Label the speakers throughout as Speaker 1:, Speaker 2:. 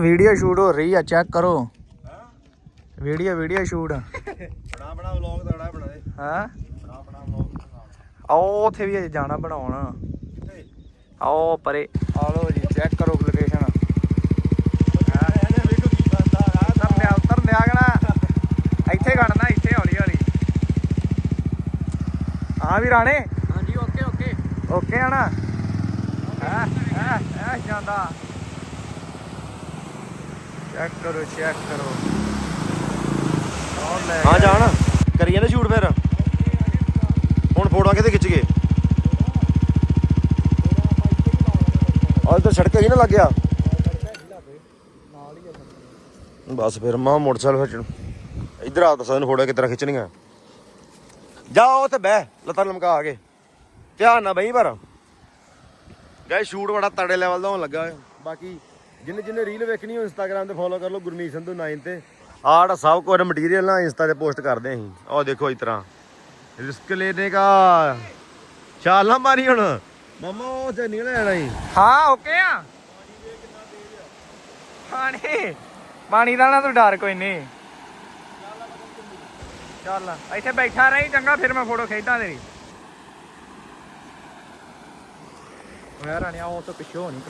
Speaker 1: Video shoot ਹੋ ਰਹੀ ਆ ਚੈੱਕ ਕਰੋ ਵੀਡੀਓ ਵੀਡੀਓ ਸ਼ੂਟ
Speaker 2: ਬਣਾ ਬਣਾ ਵਲੌਗ ਤਗੜਾ ਬਣਾ ਦੇ
Speaker 1: ਹਾਂ
Speaker 2: ਬਣਾ ਬਣਾ ਵਲੌਗ
Speaker 1: ਆਓ ਉੱਥੇ ਵੀ ਅਜੇ ਜਾਣਾ ਬਣਾਉਣ ਆਓ ਪਰੇ ਆ ਲੋ ਜੀ ਚੈੱਕ ਕਰੋ ਲੋਕੇਸ਼ਨ
Speaker 2: ਇਹਨੇ ਵੇਖੋ ਕੀ ਬੰਦਾ ਆ
Speaker 1: ਤਰਨਿਆ ਤਰਨਿਆ ਗਣਾ ਇੱਥੇ ਗੜਨਾ ਇੱਥੇ ਹੌਲੀ ਹੌਲੀ ਹਾਂ ਵੀ ਰਾਣੇ
Speaker 2: ਹਾਂਜੀ ਓਕੇ ਓਕੇ
Speaker 1: ਓਕੇ ਆਣਾ ਹਾਂ ਹਾਂ ਹਾਂ ਜਾਂਦਾ ਚੈੱਕ ਕਰੋ ਚੈੱਕ ਕਰੋ। ਆਹ ਲੈ
Speaker 2: ਹਾਂ ਜਾਣ। ਕਰੀਏ ਨਾ ਸ਼ੂਟ ਫਿਰ। ਹੁਣ ਫੋਟੋਆਂ ਕਿਤੇ ਖਿੱਚ ਗਏ? ਅੱਜ ਤਾਂ ਸੜਕ ਹੈਗੀ ਨਾ ਲੱਗਿਆ ਬਸ ਫਿਰ ਮਾਂ ਮੋਟਰਸਾਈਕਲ ਫਿਰ ਇੱਧਰ ਆ ਸਾਨੂੰ ਫੋਟੋ ਕਿਤਰਾ ਖਿੱਚਣੀਆਂ? ਜਾ ਉੱਥੇ ਬਹਿ ਲੱਤਾਂ ਲਮਕਾ ਆ ਕੇ। ਧਿਆਨ ਨਾ ਬਈ ਪਰ। ਗਾਇ ਸ਼ੂਟ ਬੜਾ ਤੜੇ ਲੈਵਲ ਦਾ ਹੋਣ ਲੱਗਾ ਹੈ ਬਾਕੀ ਜਿੰਨੇ ਜਿੰਨੇ ਰੀਲ ਵੇਖਣੀ ਹੋ ਇੰਸਟਾਗ੍ਰam ਤੇ ਫੋਲੋ ਕਰ ਲਓ ਗੁਰਮੀਤ ਸੰਧੂ 9 ਤੇ। ਆਹ ਸਭ ਕੁਝ ਮਟੀਰੀਅਲ ਨਾ ਇੰਸਟਾ ਤੇ ਪੋਸਟ ਕਰਦੇ ਅਸੀਂ। ਆਹ ਦੇਖੋ ਇਸ ਤਰ੍ਹਾਂ। ਰਿਸਕ ਲੈਣੇ ਕਾ। ਚਾਲ ਮਾਰੀ ਹੁਣ। ਮਮਾ, ਉਹ ਤੇ ਨਿਕਲ ਜਾਣਾ ਹੀ
Speaker 1: ਹਾਂ ਓਕੇ ਆ। ਪਾਣੀ। ਪਾਣੀ ਦਾ ਨਾ ਤੂੰ ਡਰ ਕੋਈ ਨਹੀਂ ਚੱਲ, ਇੱਥੇ ਬੈਠਾ ਰਹੀ, ਚੰਗਾ, ਫਿਰ ਮੈਂ ਫੋਟੋ ਖਿੱਚਦਾ ਤੇਰੀ। ਹੋਇਆ ਰਾਣਿਆ, ਉਹ ਤੋਂ ਪਿੱਛੇ ਹੋ ਨਹੀਂ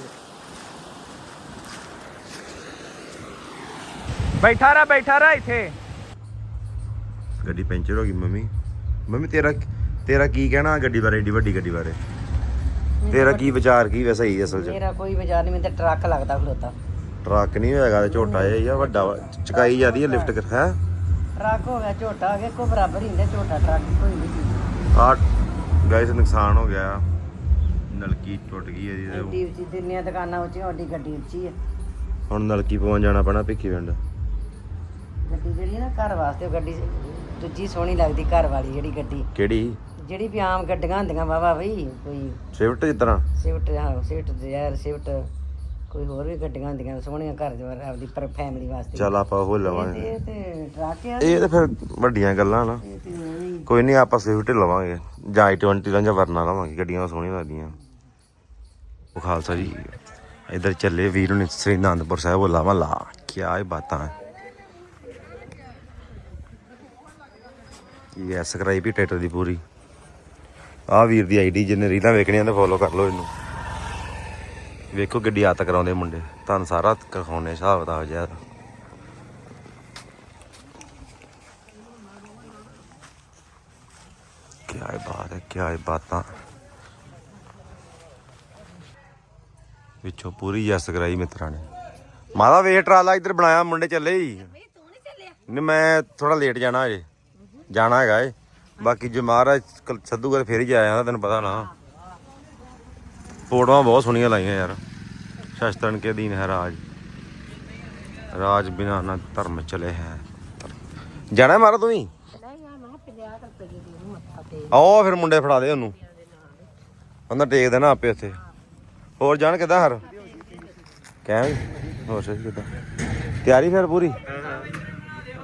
Speaker 1: ਬੈਠਾ ਰਹਿ ਬੈਠਾ ਰਹਿ ਇੱਥੇ।
Speaker 2: ਗੱਡੀ ਪੈਂਚਰ ਹੋ ਗਈ ਮੰਮੀ। ਮੰਮੀ ਤੇਰਾ ਤੇਰਾ ਕੀ ਕਹਿਣਾ ਗੱਡੀ ਬਾਰੇ ਏਡੀ ਵੱਡੀ ਗੱਡੀ ਬਾਰੇ? ਤੇਰਾ ਕੀ ਵਿਚਾਰ ਕੀ ਵੈਸਾ ਹੀ ਅਸਲ 'ਚ?
Speaker 3: ਮੇਰਾ ਕੋਈ ਵਿਚਾਰ ਨਹੀਂ ਮੈਨੂੰ ਤਾਂ ਟਰੱਕ ਲੱਗਦਾ ਖਲੋਤਾ।
Speaker 2: ਟਰੱਕ ਨਹੀਂ ਹੋਏਗਾ ਤੇ ਝੋਟਾ ਜਿਹਾ ਹੀ ਆ ਵੱਡਾ ਵਾ। ਚੁਕਾਈ ਜਾਂਦੀ ਹੈ ਲਿਫਟ ਕਰ ਹੈ?
Speaker 3: ਟਰੱਕ ਹੋ ਗਿਆ ਝੋਟਾ ਹੋ ਗਿਆ ਕੋ ਬਰਾਬਰ ਹੀ ਹੁੰਦਾ ਝੋਟਾ ਟਰੱਕ ਕੋਈ ਨਹੀਂ ਚੀਜ਼।
Speaker 2: ਆ ਗਾਇਸ ਨੁਕਸਾਨ ਹੋ ਗਿਆ। ਨਲਕੀ ਟੁੱਟ ਗਈ ਹੈ ਜੀ
Speaker 3: ਐਡੀ ਉੱਚੀ ਦਿੰਨੀਆਂ ਦੁਕਾਨਾਂ ਉੱਚੀਆਂ ਓਡੀ ਗੱਡੀ ਉੱਚੀ ਹੈ
Speaker 2: ਹੁਣ ਨਲਕੀ ਪਵਾਉਣ ਜਾਣਾ ਪੈਣਾ ਭਿੱਖੀ ਪਿੰਡ
Speaker 3: ਨਾ ਘਰ ਵਾਸਤੇ ਉਹ ਗੱਡੀ ਦੂਜੀ ਸੋਹਣੀ ਲੱਗਦੀ ਘਰ ਵਾਲੀ ਜਿਹੜੀ ਗੱਡੀ।
Speaker 2: ਕਿਹੜੀ?
Speaker 3: ਜਿਹੜੀ ਵੀ ਆਮ ਗੱਡੀਆਂ ਹੁੰਦੀਆਂ ਵਾਵਾ ਬਈ ਕੋਈ
Speaker 2: ਸਵਿਫਟ ਤਰ੍ਹਾਂ?
Speaker 3: ਸਿਫਟ ਹਾਂ ਸਿਫਟ ਡਿਜ਼ਾਇਰ ਸਿਫਟ ਕੋਈ ਹੋਰ ਵੀ ਗੱਡੀਆਂ ਹੁੰਦੀਆਂ ਸੋਹਣੀਆਂ ਘਰ ਦੇ ਵਾਰ ਆਪਦੀ ਪਰ ਫੈਮਿਲੀ ਵਾਸਤੇ।
Speaker 2: ਚੱਲ ਆਪਾਂ ਉਹ ਲਵਾਂਗੇ।
Speaker 3: ਇਹ ਤੇ ਟਰੱਕ ਆ।
Speaker 2: ਇਹ ਤਾਂ ਫਿਰ ਵੱਡੀਆਂ ਗੱਲਾਂ ਨਾ।
Speaker 3: ਇਹ ਤੇ ਉਹੀ
Speaker 2: ਕੋਈ ਨਹੀਂ ਆਪਾਂ ਸਵਿਫਟ ਲਵਾਂਗੇ। ਜਾਂ i20 ਦਾ ਜਾਂ ਵਰਨਾ ਲਵਾਂਗੇ ਗੱਡੀਆਂ ਸੋਹਣੀਆਂ ਲੱਗਦੀਆਂ। ਉਹ ਖਾਲਸਾ ਜੀ ਇਧਰ ਚੱਲੇ ਵੀਰ ਨੇ ਸ੍ਰੀ ਅਨੰਦਪੁਰ ਸਾਹਿਬ ਹੋਲਾ ਮਹੱਲਾ ਕੀ ਇਹ ਬਾਤਾਂ। ਬਾਕੀ ਐਸ ਕਰਾਈ ਵੀ ਟਰੈਕਟਰ ਦੀ ਪੂਰੀ। ਆ ਵੀਰ ਦੀ ਆਈਡੀ ਜਿਹਨੇ ਰੀਲਾਂ ਵੇਖਣੀਆਂ ਤਾਂ ਫੋਲੋ ਕਰ ਲਓ ਇਹਨੂੰ। ਵੇਖੋ ਗੱਡੀ ਆਤ ਕਰਾਉਂਦੇ ਮੁੰਡੇ। ਤੁਹਾਨੂੰ ਸਾਰਾ ਕਰਖਾਉਣੇ ਹਿਸਾਬ ਦਾ ਹੋ ਯਾਰ ਕੀ ਬਾਤ ਹੈ ਕੀ ਬਾਤਾਂ। ਵਿੱਚੋਂ ਪੂਰੀ ਜਸ ਕਰਾਈ ਮਿੱਤਰਾਂ ਨੇ। ਮਾਦਾ ਵੇਟ ਟਰਾਲਾ ਇੱਧਰ ਬਣਾਇਆ ਮੁੰਡੇ ਚੱਲੇ ਹੀ। ਨਹੀਂ ਮੈਂ ਥੋੜਾ ਲੇਟ ਜਾਣਾ ਅਜੇ ਜਾਣਾ ਹੈਗਾ ਏ। ਬਾਕੀ ਜੇ ਮਹਾਰਾਜ ਤਾਂ ਫੇਰ ਹੀ ਜਾਂਦਾ ਤੈਨੂੰ ਪਤਾ ਨਾ। ਫੋਟੋਆਂ ਬਹੁਤ ਸੋਹਣੀਆਂ ਲਾਈਆਂ ਯਾਰ। ਸ਼ਸਤਰਨ ਕੇ ਦੀਨ ਹੈ ਰਾਜ। ਰਾਜ ਬਿਨਾ ਨਾ ਧਰਮ ਚਲੇ ਹੈ। ਜਾਣਾ ਮਾਰਾ ਤੂੰ ਵੀ? ਆਓ ਫਿਰ ਮੁੰਡੇ ਫੜਾ ਦੇ ਉਹਨੂੰ। ਉਹਨਾਂ ਟੇਕ ਦੇਣਾ ਆਪੇ ਉੱਥੇ। ਹੋਰ ਜਾਣ ਕਿੱਦਾਂ ਹਰ? ਕਹਿ ਹੋਰ ਸਹੀ ਕਿੱਦਾਂ। ਤਿਆਰੀ ਫਿਰ ਪੂਰੀ?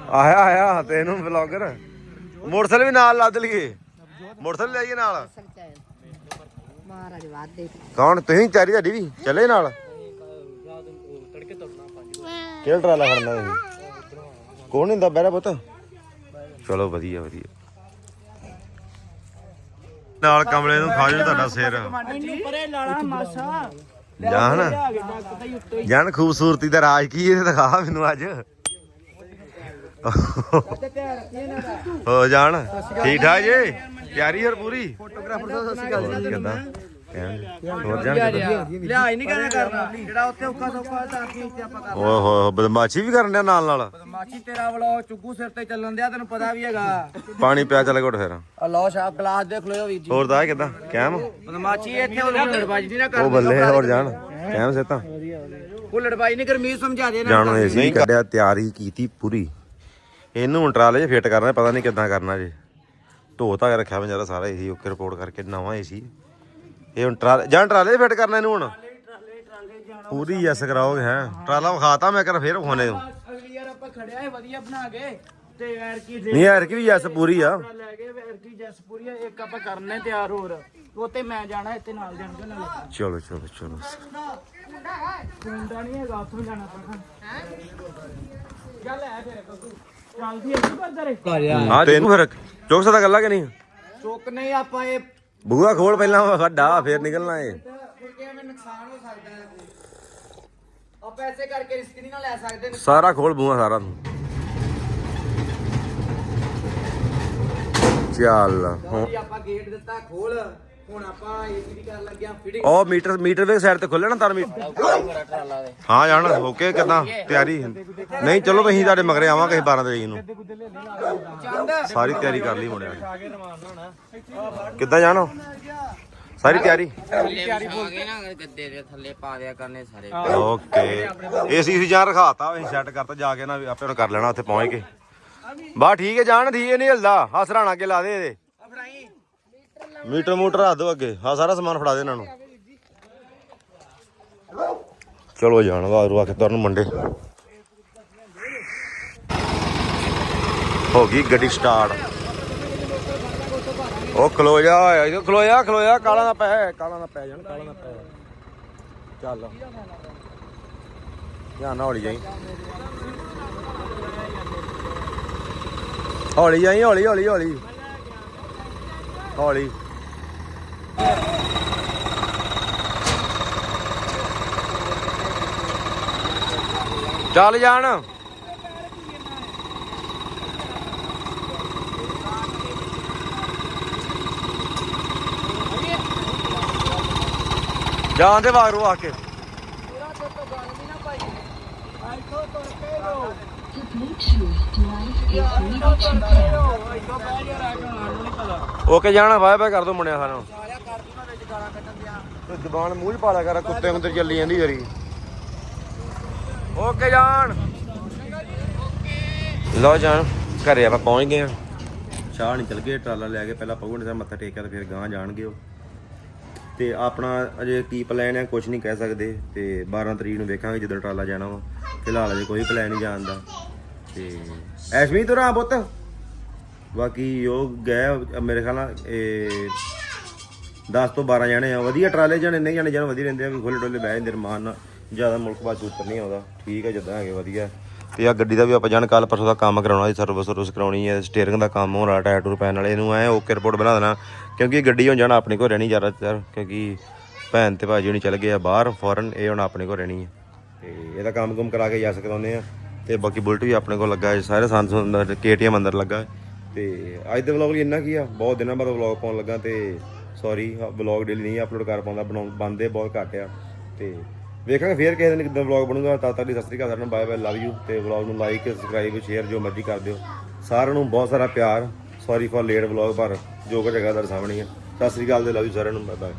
Speaker 2: ਆਇਆ ਆਇਆ ਤੈਨੂੰ ਵਲੌਗਰ ਮੋਟਰਸਾਈਕਲ ਵੀ ਨਾਲ ਲੱਦ ਲਈਏ। ਮੋਟਰਸਾਈਕਲ ਲੈ ਆਈਏ ਨਾਲ।
Speaker 3: ਮਹਾਰਾਜ ਵਾਦੇ
Speaker 2: ਕੌਣ? ਤੁਸੀਂ ਤਿਆਰੀ ਤੁਹਾਡੀ ਵੀ? ਚੱਲੇ ਨਾਲ? ਕਿਹੜਾ ਟਰਾਲਾ ਖੜਨਾ ਤੁਸੀਂ? ਕੌਣ ਹੁੰਦਾ ਬਹਿਰਾ ਪੁੱਤ? ਚਲੋ ਵਧੀਆ ਵਧੀਆ। ਨਾਲ ਕਮਲੇ ਨੂੰ ਖਾ ਜੂ ਤੁਹਾਡਾ ਸਿਰ। ਜਾਨ। ਜਾਨ ਖੂਬਸੂਰਤੀ ਦਾ ਰਾਜ ਕੀ ਇਹ ਦਿਖਾ ਮੈਨੂੰ ਅੱਜ। ਹੋ ਜਾਣ। ਠੀਕ ਠਾਕ ਜੀ? ਤਿਆਰੀ ਹੋਰ ਪੂਰੀ? ਫੋਟੋਗ੍ਰਾਫਰ ਦਾ ਸਤਿ ਸ਼੍ਰੀ ਅਕਾਲ ਜੀ। ਕਿਦਾਂ? ਹੋਰ ਜਾਣ ਕਿੱਦਾਂ?
Speaker 1: ਲਿਆ ਹੀ ਨਹੀਂ ਕਰਨਾ ਕਰਨਾ। ਜਿਹੜਾ ਉੱਥੇ ਔਖਾ ਸੌਖਾ ਤਾਂ ਕੀ ਇੱਥੇ ਆਪਾਂ ਕਰ
Speaker 2: ਓਏ ਹੋਏ ਹੋਏ ਬਦਮਾਸ਼ੀ ਵੀ ਕਰਨ ਡਿਆ ਨਾਲ ਨਾਲ?
Speaker 1: ਮਾਚੀ ਤੇਰਾ ਵਲੋ ਚੁੱਗੂ ਸਿਰ ਤੇ ਚੱਲਣ ਦਿਆ ਤੈਨੂੰ ਪਤਾ ਵੀ ਹੈਗਾ।
Speaker 2: ਪਾਣੀ ਪਿਆ ਚੱਲ ਘੁੱਟ ਫਿਰ।
Speaker 1: ਆ ਲਓ ਸ਼ਾਪ ਗਲਾਸ ਦੇਖ ਲਿਓ ਵੀਰ ਜੀ।
Speaker 2: ਹੋਰ ਦਾ ਕਿਦਾਂ? ਕੈਮ
Speaker 1: ਮਾਚੀ ਇੱਥੇ ਉਹ ਲੜਬਾਜੀ ਨਹੀਂ ਨਾ
Speaker 2: ਉਹ ਬੱਲੇ ਹੋਰ ਜਾਣ। ਕੈਮ ਸੇ ਤਾਂ
Speaker 1: ਉਹ ਲੜਬਾਜੀ ਨਹੀਂ ਗਰਮੀਤ ਸਮਝਾ ਦੇ
Speaker 2: ਜਾਣੋ ਏਸੀ ਕੱਢਿਆ ਤਿਆਰੀ ਕੀਤੀ ਪੂਰੀ। ਇਹਨੂੰ ਹੁਣ ਟਰਾਲੇ 'ਚ ਫਿੱਟ ਕਰਨਾ ਪਤਾ ਨਹੀਂ ਕਿੱਦਾਂ ਕਰਨਾ ਜੇ। ਢੋ ਧਾ ਕੇ ਰੱਖਿਆ ਮੈਂ ਜਰਾ ਸਾਰਾ ਏਸੀ ਓਕੇ ਰਿਪੋਰਟ ਕਰਕੇ ਨਵਾਂ ਏਸੀ। ਇਹ ਹੁਣ ਟਰਾਲੇ ਜਾਂ ਟਰਾਲੇ 'ਚ ਫਿੱਟ ਕਰਨਾ ਇਹਨੂੰ ਹੁਣ। ਪੂਰੀ ਯੈਸ ਕਰਾਓਗੇ ਹੈ। ਟਰਾਲਾ ਵਿਖਾਤਾ ਮੈਂ ਕਰ ਫੇਰ ਵਿਖਾਉਣੇ ਨੂੰ।
Speaker 1: ਅਗਲੀ ਯਾਰ ਆਪਾਂ ਖੜਿਆ ਹੈ ਵਧੀਆ ਬਣਾ ਕੇ
Speaker 4: ਤੇ ਐਰ ਕੀ
Speaker 2: ਨਹੀਂ ਯਾਰ ਕੀ ਵੀ ਯੈਸ ਪੂਰੀ ਆ।
Speaker 4: ਲੈ ਗਏ ਐਰ ਕੀ ਜੈਸ ਪੂਰੀ ਆ, ਇੱਕ ਆਪਾਂ ਕਰਨੇ ਤਿਆਰ ਹੋਰ। ਉਹ ਤੇ ਮੈਂ ਜਾਣਾ ਇੱਥੇ ਨਾਲ ਜਾਣਗੇ ਨਾਲ
Speaker 2: ਚਲੋ ਚਲੋ ਚਲੋ।
Speaker 4: ਕੁੰਡਾ ਨਹੀਂ ਹੈਗਾ ਉੱਥੋਂ ਜਾਣਾ ਪੈਣਾ ਚੱਲ ਐ ਫਿਰ ਬੱਬੂ। ਚੱਲਦੀ ਐ ਬਰਦਰ
Speaker 2: ਹਾਂ ਤੈਨੂੰ ਫਿਰ ਚੁੱਕ ਸਕਦਾ ਗੱਲਾਂ ਕਿ ਨਹੀਂ
Speaker 4: ਚੁੱਕ ਨਹੀਂ ਆਪਾਂ ਇਹ
Speaker 2: ਬੂਹਾ ਖੋਲ ਪਹਿਲਾਂ ਵੱਡਾ ਫੇਰ ਨਿਕਲਣਾ ਏ
Speaker 4: ਕਿਉਂਕਿ ਐਵੇਂ ਨੁਕਸਾਨ ਹੋ ਸਕਦਾ ਹੈ ਆਪਾਂ ਐਸੇ ਕਰਕੇ ਰਿਸਕ ਨਹੀਂ ਨਾ ਲੈ ਸਕਦੇ
Speaker 2: ਸਾਰਾ ਖੋਲ ਬੂਹਾ ਸਾਰਾ ਤੂੰ ਚੱਲ ਹੁਣ
Speaker 4: ਜੀ ਆਪਾਂ ਗੇਟ ਦਿੱਤਾ ਖੋਲ ਹੁਣ ਆਪਾਂ ਏਸੀ ਦੀ ਕਰਨ ਲੱਗਿਆ ਫਿਟਿੰਗ
Speaker 2: ਉਹ ਮੀਟਰ ਮੀਟਰ ਵੇ ਸਾਈਡ ਤੇ ਖੋਲੇ ਨਾ ਤਾਰ ਮੀਟਰ। ਹਾਂ ਜਾਣ। ਓਕੇ ਕਿਦਾਂ? ਤਿਆਰੀ? ਨਹੀਂ ਚਲੋ ਅਸੀਂ ਤੁਹਾਡੇ ਮਗਰੇ ਆਵਾਂਗੇ 12 ਤਰੀਕ ਨੂੰ। ਸਾਰੀ ਤਿਆਰੀ ਕਰ ਲਈ ਮੁੰਡਿਆਂ ਨੇ। ਕਿੱਦਾਂ ਜਾਣਾ? ਸਾਰੀ ਤਿਆਰੀ?
Speaker 3: ਆਗੇ ਨਾ ਗੱਦੇ ਦੇ ਥੱਲੇ ਪਾ ਦਿਆ ਕਰਨੇ ਸਾਰੇ।
Speaker 2: ਓਕੇ। ਏਸੀ ਸੀ ਜਾਂ ਰਖਾਤਾ ਅਸੀਂ ਸੈੱਟ ਕਰਤਾ ਜਾ ਕੇ ਨਾ ਆਪੇ ਹੁਣ ਕਰ ਲੈਣਾ ਉੱਥੇ ਪਹੁੰਚ ਕੇ। ਬਾ ਠੀਕ ਹੈ ਜਾਣ ਠੀਕ ਹੈ ਨਹੀਂ ਹਿਲਦਾ। ਹਾਂ ਸਰਾਣਾ ਕੇ ਲਾ ਦੇ ਇਹਦੇ। ਮੀਟਰ ਮੂਟਰ ਰੱਖ ਦੋ ਅੱਗੇ। ਹਾਂ ਸਾਰਾ ਸਮਾਨ ਫੜਾ ਦੇ ਇਹਨਾਂ ਨੂੰ। ਚਲੋ ਜਾਣ ਵਾਰੂ ਆ ਕੇ ਤੁਰਨ ਮੁੰਡੇ। ਹੋ ਗਈ ਗੱਡੀ ਸਟਾਰਟ। ਉਹ ਖਲੋ ਜਾ ਇਹ ਖਲੋ ਜਾ ਕਾਲਾ ਨਾ ਪੈ, ਕਾਲਾ ਨਾ ਪੈ ਜਾਣ, ਕਾਲਾ ਨਾ ਪੈ। ਚੱਲ। ਧਿਆਨ ਨਾਲ ਹੌਲੀ ਜਾਈ। ਹੌਲੀ ਜਾਈ, ਹੌਲੀ ਹੌਲੀ ਹੌਲੀ। ਹੌਲੀ। ਚੱਲ ਜਾਣ। ਜਾਣ ਦੇ ਵਾਗਰੂ ਆ ਕੇ। ਓਕੇ ਜਾਣਾ ਬਾਏ ਬਾਏ ਕਰ ਦੋ ਮੁੰਡਿਆਂ ਸਾਰਿਆਂ ਨੂੰ ਤੇ ਜ਼ਬਾਨ ਮੂੰਹ 'ਚ ਪਾ ਲਿਆ ਕਰ ਕੁੱਤੇ ਅੰਦਰ ਚੱਲੀ ਜਾਂਦੀ ਜਰੀ। ਓਕੇ ਜਾਣ ਲੋ ਜਾਣ ਘਰੇ ਆਪਾਂ ਪਹੁੰਚ ਗਏ ਆ ਚਾਹ ਨਹੀਂ ਚਲ ਗਏ ਟਰਾਲਾ ਲੈ ਕੇ ਪਹਿਲਾਂ ਪਗੁੰਡ ਸਾਹਿਬ ਮੱਥਾ ਟੇਕਿਆ ਤੇ ਫਿਰ ਗਾਂ ਜਾਣਗੇ ਉਹ। ਤੇ ਆਪਣਾ ਅਜੇ ਕੀ ਪਲਾਨ ਹੈ ਕੁਝ ਨਹੀਂ ਕਹਿ ਸਕਦੇ। ਤੇ 12 ਤਰੀਕ ਨੂੰ ਵੇਖਾਂਗੇ ਜਦੋਂ ਟਰਾਲਾ ਜਾਣਾ ਵਾ। ਫਿਲਹਾਲ ਅਜੇ ਕੋਈ ਪਲਾਨ ਨਹੀਂ ਜਾਣ ਦਾ। ਤੇ ਐਸ਼ਮੀ ਤੂੰ ਰਾਂ ਪੁੱਤ। ਬਾਕੀ ਉਹ ਗਏ ਮੇਰੇ ਖਿਆਲ ਨਾਲ ਇਹ 10 ਤੋਂ 12 ਜਾਣੇ ਆ। ਵਧੀਆ ਟਰਾਲੇ ਜਾਣੇ ਨਹੀਂ ਜਾਣੇ ਜਾਣ, ਵਧੀਆ ਰਹਿੰਦੇ ਆ, ਵੀ ਖੁੱਲੇ ਡੋਲੇ ਬਹਿ ਜਾਂਦੇ ਰਮਾਨ ਨਾਲ। ਜ਼ਿਆਦਾ ਮੁਲਕ ਬਾਅਦ ਉੱਤਰ ਨਹੀਂ ਆਉਂਦਾ। ਠੀਕ ਹੈ ਜਿੱਦਾਂ ਹੈਗੇ ਵਧੀਆ। ਤੇ ਆ ਗੱਡੀ ਦਾ ਵੀ ਆਪਾਂ ਜਾਣ ਕੱਲ ਪਰਸੋਂ ਦਾ ਕੰਮ ਕਰਾਉਣਾ ਸੀ, ਸਰਵਿਸ ਸਰਵਿਸ ਕਰਾਉਣੀ ਹੈ ਸਟੀਅਰਿੰਗ ਦਾ ਕੰਮ ਹੋਣਾ, ਟਾਇਰ ਟੂਰ ਪੈਣ ਵਾਲੇ। ਇਹਨੂੰ ਐ ਓਕੇ ਰਿਪੋਰਟ ਬਣਾ ਦੇਣਾ, ਕਿਉਂਕਿ ਇਹ ਗੱਡੀ ਹੁਣ ਜਾਣਾ ਆਪਣੇ ਕੋਲ ਰਹਿਣੀ ਜ਼ਿਆਦਾਤਰ, ਕਿਉਂਕਿ ਭੈਣ ਤੇ ਭਾਜੀ ਹੁਣੀ ਚੱਲ ਗਏ ਆ ਬਾਹਰ ਫੋਰਨ ਇਹ ਹੁਣ ਆਪਣੇ ਕੋਲ ਰਹਿਣੀ ਹੈ ਤੇ ਇਹਦਾ ਕੰਮ ਕੁਮ ਕਰਾ ਕੇ ਜਾ ਕਰਾਉਂਦੇ ਆ। ਤੇ ਬਾਕੀ ਬੁਲਟ ਵੀ ਆਪਣੇ ਕੋਲ ਲੱਗਾ ਹੈ, ਸਾਰੇ ਸੰਸ ਅੰਦਰ, KTM ਅੰਦਰ ਲੱਗਾ ਹੈ। ਤੇ ਅੱਜ ਦੇ ਵਲੌਗ ਲਈ ਇੰਨਾ ਕੀ ਆ? ਬਹੁਤ ਦਿਨਾਂ ਬਾਅਦ ਵਲੌਗ ਪਾਉਣ ਲੱਗਾ ਤੇ ਸੌਰੀ ਵਲੌਗ ਡੇਲੀ ਨਹੀਂ ਅਪਲੋਡ ਕਰ ਪਾਉਂਦਾ ਬਣਾਉਂ ਬੰਦੇ ਬਹੁਤ ਘੱਟ ਆ। ਤੇ ਵੇਖਾਂਗੇ, ਫੇਰ ਕਿਸੇ ਦਿਨ ਕਿਦਾਂ ਵਲੌਗ ਬਣੂਗਾ। ਤਦ ਤੱਕ ਲਈ ਸਤਿ ਸ੍ਰੀ ਅਕਾਲ, ਸਾਰਿਆਂ ਨੂੰ ਬਾਏ ਬਾਏ ਲਵ ਯੂ ਤੇ ਵਲੌਗ ਨੂੰ ਲਾਈਕ ਸਬਸਕ੍ਰਾਈਬ ਸ਼ੇਅਰ ਜੋ ਮਰਜ਼ੀ ਕਰ ਦਿਓ। ਸਾਰਿਆਂ ਨੂੰ ਬਹੁਤ ਸਾਰਾ ਪਿਆਰ। ਸੌਰੀ ਫॉर ਲੇਟ ਵਲੌਗ ਪਰ ਜੋ ਕੁਝ ਹੈਗਾ ਤੁਹਾਡੇ ਸਾਹਮਣੇ ਹੀ ਆ। ਸਤਿ ਸ੍ਰੀ ਅਕਾਲ ਦੇ ਲਵ ਯੂ ਸਾਰਿਆਂ ਨੂੰ ਬਾਏ ਬਾਏ